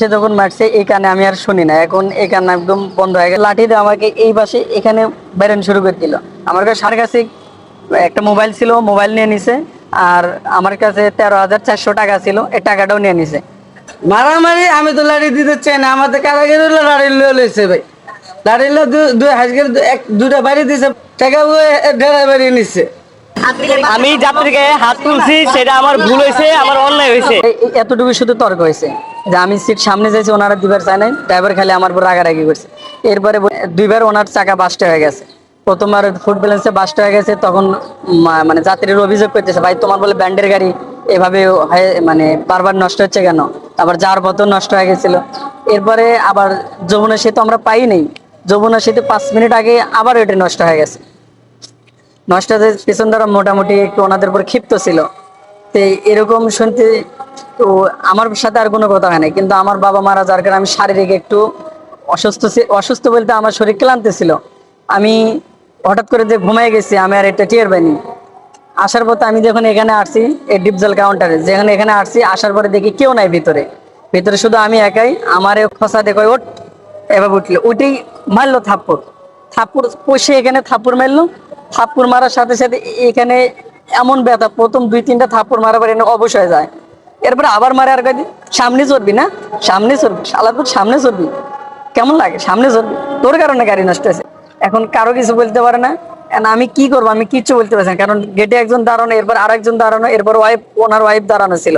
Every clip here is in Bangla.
সে যখন মারছে এই কানে আমি আর শুনি না। এখন এই কান একদম বন্ধ হয়ে গেছে। লাঠি দিয়ে আমাকে এই পাশে এখানে বেরেন শুরু করে দিল। আমার কাছে সার কাছে একটা মোবাইল ছিল, মোবাইল নিয়ে নিছে। আর আমার কাছে তেরো হাজার চারশো টাকা ছিল, এই টাকাটাও নিয়ে নিছে। মারামারি, আমি তো লাড়ি দিতে চাই না। আমাদের কারাগার লাড়ি লইছে ভাই। লাড়ি দুই হাজগের এক দুটা বাড়ি দিছে। টাকা ঢেরা বাড়ি নিচ্ছে আমি যাত্রীকে হাত তুলছি, সেটা আমার ভুল হয়েছে, আমার অন্যায় হয়েছে। এতটুকু শুধু তর্ক হয়েছে, যে আমি সিট সামনে যাইছি, ওনারা দুইবার চায় নাই ড্রাইভার খালি আমার উপর রাগারাগি করছে। এরপরে দুইবার ওনার চাকা বাস্ট হয়ে গেছে। প্রথমবার ফুড ব্যালেন্সে বাস্ট হয়ে গেছে, তখন মানে যাত্রীর অভিযোগ করতেছে, ভাই, তোমার বলে ব্যান্ডের গাড়ি এভাবে মানে বারবার নষ্ট হচ্ছে কেন? আবার যাওয়ার পথও নষ্ট হয়ে গেছিল। এরপরে আবার যমুনা সেতু আমরা পাই নেই। যমুনা সেতু পাঁচ মিনিট আগে আবার এটা নষ্ট হয়ে গেছে। নষ্ট হতে পিছন দ্বারা মোটামুটি একটু ওনাদের উপর ক্ষিপ্ত ছিল। তো এরকম শুনতে তো আমার সাথে আর কোনো কথা হয় না কিন্তু আমার বাবা মারা যার কারণে আমি শারীরিক একটু অসুস্থ অসুস্থ বলতে আমার শরীর ক্লান্ত ছিল। আমি হঠাৎ করে যে ঘুমাই গেছি, আমি আর এটা টের পাইনি। আসার পথে আমি যখন এখানে আসছি, এই ডিপজল কাউন্টারে, যেখানে এখানে আসছি, আসার পরে দেখি কেউ নাই ভিতরে। ভিতরে শুধু আমি একাই। আমারে খসা দেখো ওঠ। এভাবে উঠল। উঠেই মারলো থাপ্পড়। থাপ্পড়, কষে এখানে থাপ্পড় মারলো। থাপ্পড় মারার সাথে সাথে এখানে এমন ব্যথা, প্রথম দুই তিনটা থাপ্পড় মারার পরে অবশ হয়ে যায়। এরপরে আবার মারে আর কয়েকদিন সামনে চড়বি না? সামনে চড়বি। শালাপুর সামনে চড়বি। কেমন লাগে? সামনে চড়বি। তোর কারণে গাড়ি নষ্ট হয়েছে। এখন কারও কিছু বলতে পারে না। আমি কি করব? আমি কিচ্ছু বলতে পারছি না। কারণ গেটে একজন দাঁড়ানো, এরপর আর একজন দাঁড়ানো, এরপর ওয়াইফ ওনার ওয়াইফ দাঁড়ানো ছিল।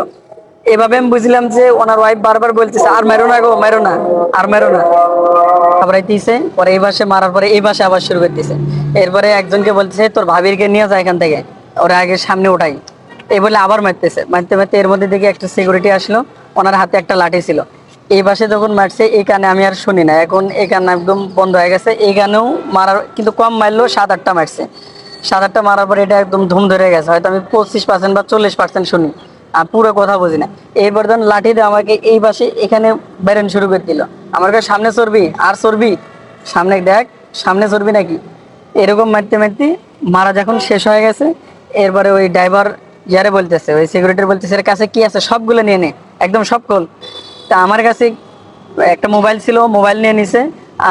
এভাবে আমি বুঝলাম যে ওনার ওয়াইফ বারবার বলতেছে, আর মেরো না গো, মেরো না, আর মেরো না। ঘাবড়াইতেছে পরে এই বাসে মারার পরে এই বাসে আবার শুরু করতেছে। এরপরে একজনকে বলতেছে, তোর ভাবিরকে নিয়ে যায় এখান থেকে, ওরা আগে সামনে ওঠাই এই বলে আবার মারতেছে। মারতে মারতে এর মধ্যে দেখি একটা সিকিউরিটি আসলো, ওনার হাতে একটা লাঠি ছিল। এই বাসে যখন মারছে, এই কানে আমি আর শুনি না। এখন এই কান একদম বন্ধ হয়ে গেছে। এই গানেও মারার, কিন্তু কম মারলো সাত আটটা মারছে। সাত আটটা মারার পরে এটা একদম ধুম ধরে গেছে। হয়তো আমি পঁচিশ পার্সেন্ট বা চল্লিশ পার্সেন্ট শুনি, আর পুরো কথা বুঝি না। এইবার ধরুন লাঠি দিয়ে আমাকে এই পাশে এখানে বেরেন শুরু করে দিল। আমার কাছে সামনে চড়বি, আর চড়বি? সামনে দেখ, সামনে চড়বি নাকি? এরকম মারতে মারতে মারা যখন শেষ হয়ে গেছে, এরপরে ওই ড্রাইভার ইয়ারে বলতেছে, ওই সিকিউরিটির বলতেছে, এর কাছে কি আছে? সবগুলো নিয়ে নে, একদম সব খোল। তা আমার কাছে একটা মোবাইল ছিল মোবাইল নিয়ে নিছে,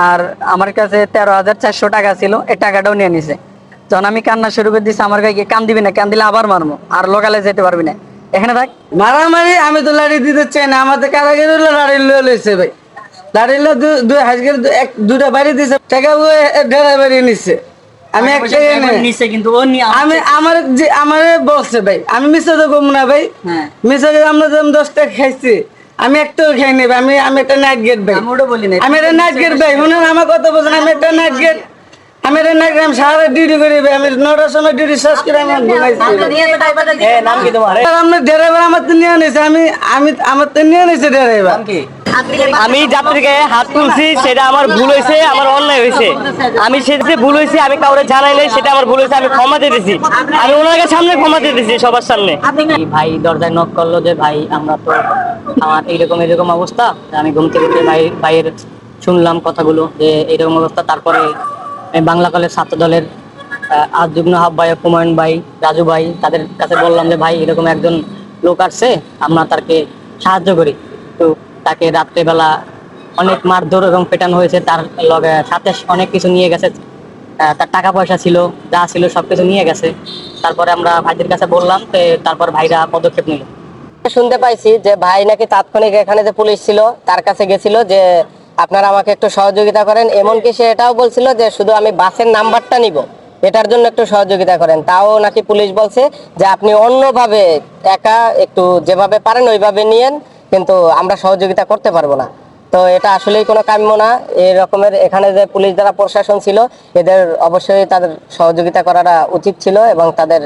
আর আমার কাছে তেরো হাজার চারশো টাকা ছিল, এই টাকাটাও নিয়ে নিছে। যখন আমি কান্না শুরু করে দিছি, আমার কাছে কান দিবি না, কান দিলে আবার মারবো, আর লোকালে যেতে পারবি না। এখানে থাক। মারামারি আমি তো লাড়ি দিতে চাই না, আমাদের কারাগার লাড়ি লইছে ভাই? লাড়ি লিয়ে দু- দুই হাজগের এক দুটা বাড়ি দিছে। টাকা বাড়ি নিচ্ছে আমি একটা নিছে কিন্তু ও আমি আমার যে আমার বলছে ভাই আমি মিশে তো কম না ভাই। হ্যাঁ। মিশে আমরা যেমন দশটা খাইছি আমি একটাও খাই নেব আমি আমি একটা নাইট গেট ভাই। আমি ওটা বলি না আমি একটা নাইট গেট ভাই। শুনুন আমার কথা বলছেন আমি একটা নাইট গেট আমি আমি সারা ডিউটি করি ভাই। আমি নটার সময় ডিউটি শেষ করে আমি ঘুমাইছি। হ্যাঁ নাম কি তোমার? আর ড্রাইভার আমার তো নিয়ে নিছে আমি আমি আমার তো নিয়ে নিছে ড্রাইভার কি? আমি যাত্রীকে হাত তুলছি সেটা আমার ভুল হয়েছে আমার অন্যায় হয়েছে। আমি সেটাতে ভুল হয়েছে আমি কাউরে জানাই নাই সেটা আমার ভুল হয়েছে আমি ক্ষমা দিতেছি আমি ওনাকে সামনে ক্ষমা দিতেছি সবার সামনে। ভাই দরজায় নক করল যে ভাই আমরা তো আমার এইরকম এরকম অবস্থা। আমি ঘুম থেকে উঠে ভাই ভাইয়ের শুনলাম কথাগুলো যে এইরকম অবস্থা। তারপরে বাংলা কলেজ ছাত্র দলের আহ, আজ যুগ্ম আহ্বায়ক হুমায়ুন ভাই রাজু ভাই তাদের কাছে বললাম যে ভাই এরকম একজন লোক আসছে আমরা তাকে সাহায্য করি। তো তাকে রাত্রেবেলা অনেক মারধর এবং পেটানো হয়েছে। তার লগে সাথে অনেক কিছু নিয়ে গেছে। তার টাকা পয়সা ছিল, যা ছিল সবকিছু নিয়ে গেছে। তারপরে আমরা ভাইদের কাছে বললাম তো তারপর ভাইরা পদক্ষেপ নিল। শুনতে পাইছি যে ভাই নাকি তাৎক্ষণিক এখানে যে পুলিশ ছিল, তার কাছে গেছিল যে আপনারা আমাকে একটু সহযোগিতা করেন। এমনকি সে এটাও বলছিল যে শুধু আমি বাসের নাম্বারটা নিব, এটার জন্য একটু সহযোগিতা করেন। তাও নাকি পুলিশ বলছে যে আপনি অন্যভাবে একা একটু যেভাবে পারেন ওইভাবে নিয়েন। কিন্তু আমরা সহযোগিতা করতে পারব না। তো এটা আসলেই কোনো কাম্য না। এরকমের রকমের এখানে যে পুলিশ দ্বারা প্রশাসন ছিল, এদের অবশ্যই তাদের সহযোগিতা করাটা উচিত ছিল এবং তাদের